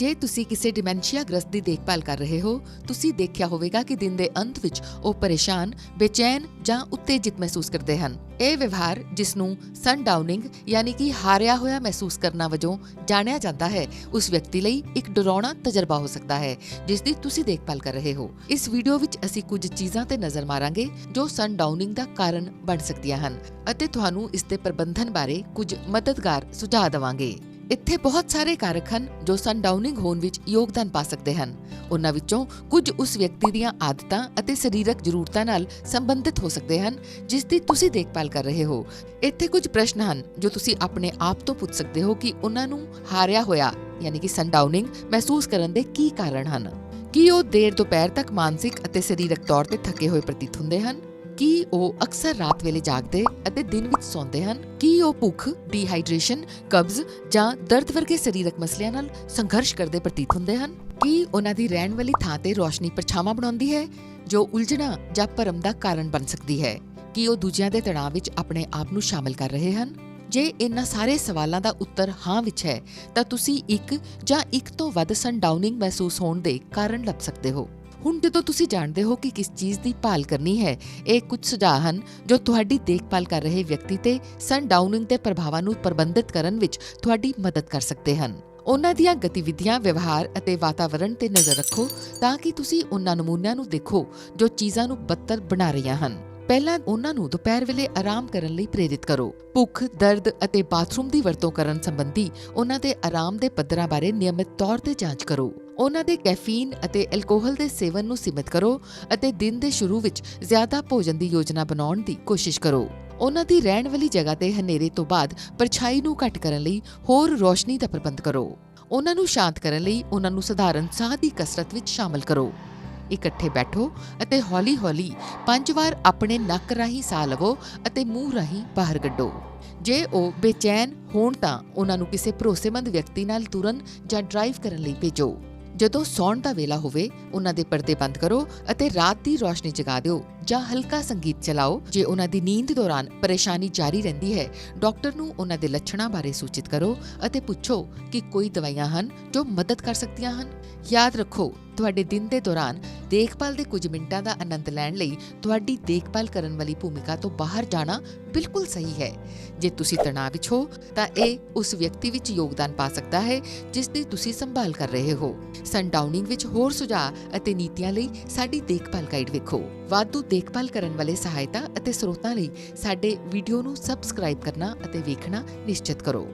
ਜੇ ਤੁਸੀਂ ਕਿਸੇ ਡਿਮੈਂਸ਼ੀਆ ਗ੍ਰਸਤ ਦੀ ਦੇਖਭਾਲ ਕਰ ਰਹੇ ਹੋ ਤੁਸੀਂ ਦੇਖਿਆ ਹੋਵੇਗਾ ਕਿ ਦਿਨ ਦੇ ਅੰਤ ਵਿੱਚ ਉਹ ਪਰੇਸ਼ਾਨ, ਬੇਚੈਨ ਜਾਂ ਉਤੇਜਿਤ ਮਹਿਸੂਸ ਕਰਦੇ ਹਨ। ਇਹ ਵਿਵਹਾਰ ਜਿਸ ਨੂੰ ਸਨਡਾਊਨਿੰਗ ਯਾਨੀ ਕਿ ਹਾਰਿਆ ਹੋਇਆ ਮਹਿਸੂਸ ਕਰਨਾ ਵਜੋਂ ਜਾਣਿਆ ਜਾਂਦਾ ਹੈ ਉਸ ਵਿਅਕਤੀ ਲਈ ਇੱਕ ਡਰਾਉਣਾ ਤਜਰਬਾ ਹੋ ਸਕਦਾ ਹੈ ਜਿਸ ਦੀ ਤੁਸੀਂ ਦੇਖਭਾਲ ਕਰ ਰਹੇ ਹੋ। ਇਸ ਵੀਡੀਓ ਵਿੱਚ ਅਸੀਂ ਕੁਝ ਚੀਜ਼ਾਂ ਤੇ ਨਜ਼ਰ ਮਾਰਾਂਗੇ ਜੋ ਸਨਡਾਊਨਿੰਗ ਦਾ ਕਾਰਨ ਬਣ ਸਕਦੀਆਂ ਹਨ ਅਤੇ ਤੁਹਾਨੂੰ ਇਸ ਦੇ ਪ੍ਰਬੰਧਨ ਬਾਰੇ ਕੁਝ ਮਦਦਗਾਰ ਸੁਝਾਅ ਦੇਵਾਂਗੇ। ਇੱਥੇ ਬਹੁਤ ਸਾਰੇ ਕਾਰਕ ਹਨ ਜੋ ਸਨਡਾਊਨਿੰਗ ਹੋਣ ਵਿੱਚ ਯੋਗਦਾਨ ਪਾ ਸਕਦੇ ਹਨ। ਉਹਨਾਂ ਵਿੱਚੋਂ ਕੁਝ ਉਸ ਵਿਅਕਤੀ ਦੀਆਂ ਆਦਤਾਂ ਅਤੇ ਸਰੀਰਕ ਜ਼ਰੂਰਤਾਂ ਨਾਲ ਸੰਬੰਧਿਤ ਹੋ ਸਕਦੇ ਹਨ, ਜਿਸ ਦੀ ਤੁਸੀਂ ਦੇਖਭਾਲ ਕਰ ਰਹੇ ਹੋ। ਇੱਥੇ ਕੁਝ ਪ੍ਰਸ਼ਨ ਹਨ ਜੋ ਤੁਸੀਂ ਆਪਣੇ ਆਪ ਤੋਂ ਪੁੱਛ ਸਕਦੇ ਹੋ ਕਿ ਉਹਨਾਂ ਨੂੰ ਹਾਰਿਆ ਹੋਇਆ, ਯਾਨੀ ਕਿ ਸਨਡਾਊਨਿੰਗ ਮਹਿਸੂਸ ਕਰਨ ਦੇ ਕੀ ਕਾਰਨ ਹਨ। ਕੀ ਉਹ ਦੇਰ ਦੁਪਹਿਰ ਤੱਕ ਮਾਨਸਿਕ ਅਤੇ ਸਰੀਰਕ ਤੌਰ ਤੇ ਥੱਕੇ ਹੋਏ ਪ੍ਰਤੀਤ ਹੁੰਦੇ ਹਨ? ਕੀ ਉਹ ਅਕਸਰ ਰਾਤ ਵੇਲੇ ਜਾਗਦੇ ਅਤੇ ਦਿਨ ਵਿੱਚ ਸੌਂਦੇ ਹਨ? ਕੀ ਉਹ ਭੁੱਖ, ਡੀਹਾਈਡਰੇਸ਼ਨ, ਕਬਜ਼ ਜਾਂ ਦਰਦ ਵਰਗੇ ਸਰੀਰਕ ਮਸਲਿਆਂ ਨਾਲ ਸੰਘਰਸ਼ ਕਰਦੇ ਪ੍ਰਤੀਤ ਹੁੰਦੇ ਹਨ? ਕੀ ਉਹਨਾਂ ਦੀ ਰਹਿਣ ਵਾਲੀ ਥਾਂ ਤੇ ਰੋਸ਼ਨੀ ਪਰਛਾਵਾਂ ਬਣਾਉਂਦੀ ਹੈ ਜੋ ਉਲਝਣਾ ਜਾਂ ਭਰਮ ਦਾ ਕਾਰਨ ਬਣ ਸਕਦੀ ਹੈ? ਕੀ ਉਹ ਦੂਜਿਆਂ ਦੇ ਤਣਾਅ ਵਿੱਚ ਆਪਣੇ ਆਪ ਨੂੰ ਸ਼ਾਮਲ ਕਰ ਰਹੇ ਹਨ? ਜੇ ਇਹਨਾਂ ਸਾਰੇ ਸਵਾਲਾਂ ਦਾ ਉੱਤਰ ਹਾਂ ਵਿੱਚ ਹੈ ਤਾਂ ਤੁਸੀਂ ਇੱਕ ਜਾਂ ਇੱਕ ਤੋਂ ਵੱਧ ਸਨਡਾਊਨਿੰਗ ਮਹਿਸੂਸ ਹੋਣ ਦੇ ਕਾਰਨ ਲੱਭ ਸਕਦੇ ਹੋ। ਹੁਣ ਜਦੋਂ ਤੁਸੀਂ ਜਾਣਦੇ ਹੋ ਕਿ ਕਿਸ ਚੀਜ਼ ਦੀ ਭਾਲ ਕਰਨੀ ਹੈ ਇਹ ਕੁਝ ਸੁਝਾਅ ਹਨ ਜੋ ਤੁਹਾਡੀ ਦੇਖਭਾਲ ਕਰ ਰਹੇ ਵਿਅਕਤੀ ਤੇ ਸਨਡਾਊਨਿੰਗ ਦੇ ਪ੍ਰਭਾਵਾਂ ਨੂੰ ਪ੍ਰਬੰਧਿਤ ਕਰਨ ਵਿੱਚ ਤੁਹਾਡੀ ਮਦਦ ਕਰ ਸਕਦੇ ਹਨ। ਉਹਨਾਂ ਦੀਆਂ ਗਤੀਵਿਧੀਆਂ, ਵਿਵਹਾਰ ਅਤੇ ਵਾਤਾਵਰਣ ਤੇ ਨਜ਼ਰ ਰੱਖੋ ਤਾਂ ਕਿ ਤੁਸੀਂ ਉਹਨਾਂ ਨਮੂਨਿਆਂ ਨੂੰ ਦੇਖੋ ਜੋ ਚੀਜ਼ਾਂ ਨੂੰ ਬੱਤਰ ਬਣਾ ਰਹੀਆਂ ਹਨ। ਪਹਿਲਾਂ ਉਹਨਾਂ ਨੂੰ ਦੁਪਹਿਰ ਵੇਲੇ ਆਰਾਮ ਕਰਨ ਲਈ ਪ੍ਰੇਰਿਤ ਕਰੋ। ਭੁੱਖ, ਦਰਦ ਅਤੇ ਬਾਥਰੂਮ ਦੀ ਵਰਤੋਂ ਕਰਨ ਸੰਬੰਧੀ ਉਹਨਾਂ ਦੇ ਆਰਾਮ ਦੇ ਪੱਧਰਾਂ ਬਾਰੇ ਨਿਯਮਿਤ ਤੌਰ ਤੇ ਜਾਂਚ ਕਰੋ। ਉਹਨਾਂ ਦੇ ਕੈਫੀਨ ਅਤੇ ਐਲਕੋਹਲ ਦੇ ਸੇਵਨ ਨੂੰ ਸੀਮਿਤ ਕਰੋ ਅਤੇ ਦਿਨ ਦੇ ਸ਼ੁਰੂ ਵਿੱਚ ਜ਼ਿਆਦਾ ਭੋਜਨ ਦੀ ਯੋਜਨਾ ਬਣਾਉਣ ਦੀ ਕੋਸ਼ਿਸ਼ ਕਰੋ। ਉਹਨਾਂ ਦੀ ਰਹਿਣ ਵਾਲੀ ਜਗ੍ਹਾ ਤੇ ਹਨੇਰੇ ਤੋਂ ਬਾਅਦ ਪਰਛਾਈ ਨੂੰ ਘੱਟ ਕਰਨ ਲਈ ਹੋਰ ਰੋਸ਼ਨੀ ਦਾ ਪ੍ਰਬੰਧ ਕਰੋ। ਉਹਨਾਂ ਨੂੰ ਸ਼ਾਂਤ ਕਰਨ ਲਈ ਉਹਨਾਂ ਨੂੰ ਸਧਾਰਨ ਸਾਹ ਦੀ ਕਸਰਤ ਵਿੱਚ ਸ਼ਾਮਲ ਕਰੋ। ਇਕੱਠੇ ਬੈਠੋ ਅਤੇ ਹੌਲੀ-ਹੌਲੀ ਪੰਜ ਵਾਰ ਆਪਣੇ ਨੱਕ ਰਾਹੀਂ ਸਾਹ ਲਵੋ ਅਤੇ ਮੂੰਹ ਰਾਹੀਂ ਬਾਹਰ ਕੱਢੋ। ਜੇ ਉਹ ਬੇਚੈਨ ਹੋਣ ਤਾਂ ਉਹਨਾਂ ਨੂੰ ਕਿਸੇ ਭਰੋਸੇਮੰਦ ਵਿਅਕਤੀ ਨਾਲ ਤੁਰਨ ਜਾਂ ਡਰਾਈਵ ਕਰਨ ਲਈ ਭੇਜੋ। ਜਦੋਂ ਸੌਣ ਦਾ ਵੇਲਾ ਹੋਵੇ ਉਹਨਾਂ ਦੇ ਪਰਦੇ ਬੰਦ ਕਰੋ ਅਤੇ ਰਾਤ ਦੀ ਰੋਸ਼ਨੀ ਜਗਾ ਦਿਓ ਜਾਂ ਹਲਕਾ ਸੰਗੀਤ ਚਲਾਓ। ਜੇ ਉਹਨਾਂ ਦੀ ਨੀਂਦ ਦੌਰਾਨ ਪਰੇਸ਼ਾਨੀ ਜਾਰੀ ਰਹਿੰਦੀ ਹੈ, ਡਾਕਟਰ ਨੂੰ ਉਹਨਾਂ ਦੇ ਲੱਛਣਾਂ ਬਾਰੇ ਸੂਚਿਤ ਕਰੋ ਅਤੇ ਪੁੱਛੋ ਕਿ ਕੋਈ ਦਵਾਈਆਂ ਹਨ ਜੋ ਮਦਦ ਕਰ ਸਕਦੀਆਂ ਹਨ। ਯਾਦ ਰੱਖੋ, ਤੁਹਾਡੇ ਦਿਨ ਦੇ ਦੌਰਾਨ ਦੇਖਭਾਲ ਦੇ ਕੁਝ ਮਿੰਟਾਂ ਦਾ ਆਨੰਦ ਲੈਣ ਲਈ ਤੁਹਾਡੀ ਦੇਖਭਾਲ ਕਰਨ ਵਾਲੀ ਭੂਮਿਕਾ ਤੋਂ ਬਾਹਰ ਜਾਣਾ ਬਿਲਕੁਲ ਸਹੀ ਹੈ। ਜੇ ਤੁਸੀਂ ਤਣਾਅ ਵਿੱਚ ਹੋ, ਤਾਂ ਇਹ ਉਸ ਵਿਅਕਤੀ ਵਿੱਚ ਯੋਗਦਾਨ ਪਾ ਸਕਦਾ ਹੈ, ਜਿਸ ਦੀ ਤੁਸੀਂ ਸੰਭਾਲ ਕਰ ਰਹੇ ਹੋ। ਸਨਡਾਊਨਿੰਗ ਵਿੱਚ ਹੋਰ ਸੁਝਾਅ ਅਤੇ ਨੀਤੀਆਂ ਲਈ ਸਾਡੀ ਦੇਖਭਾਲ ਗਾਈਡ ਵੇਖੋ। ਵਾਧੂ ਦੇਖਭਾਲ ਕਰਨ ਵਾਲੇ ਸਹਾਇਤਾ ਅਤੇ ਸਰੋਤਾਂ ਲਈ ਸਾਡੇ ਵੀਡੀਓ ਨੂੰ ਸਬਸਕ੍ਰਾਈਬ ਕਰਨਾ ਅਤੇ ਵੇਖਣਾ ਨਿਸ਼ਚਿਤ ਕਰੋ।